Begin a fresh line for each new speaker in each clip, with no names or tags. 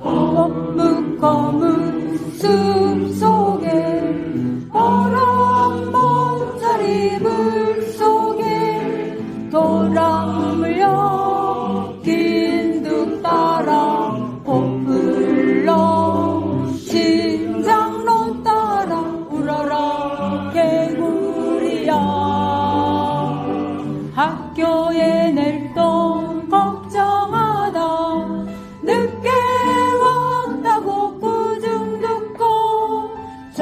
검은 검은 숲속에 바람 먼자리 물속에 돌아물려 긴둑 따라 꽃불러 심장로 따라 울어라 개구리야. 학교에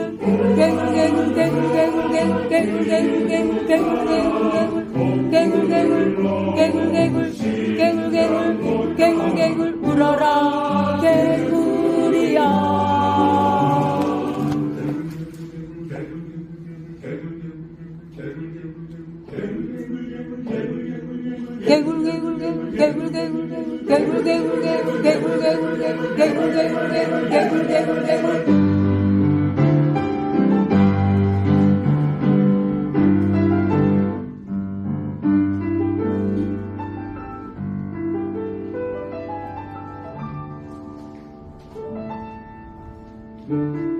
개굴 개굴 개굴 개굴 개굴 개굴 개굴 개굴 개굴 개굴 개굴 개굴 개굴 개굴 개굴 개굴 개굴 울어라 개구리야 개굴 개굴 개굴 개굴 개굴 개굴 개굴 개굴 개굴 개굴 개굴 개굴 개굴 개굴 개굴 개굴 개굴 알아 Thank you.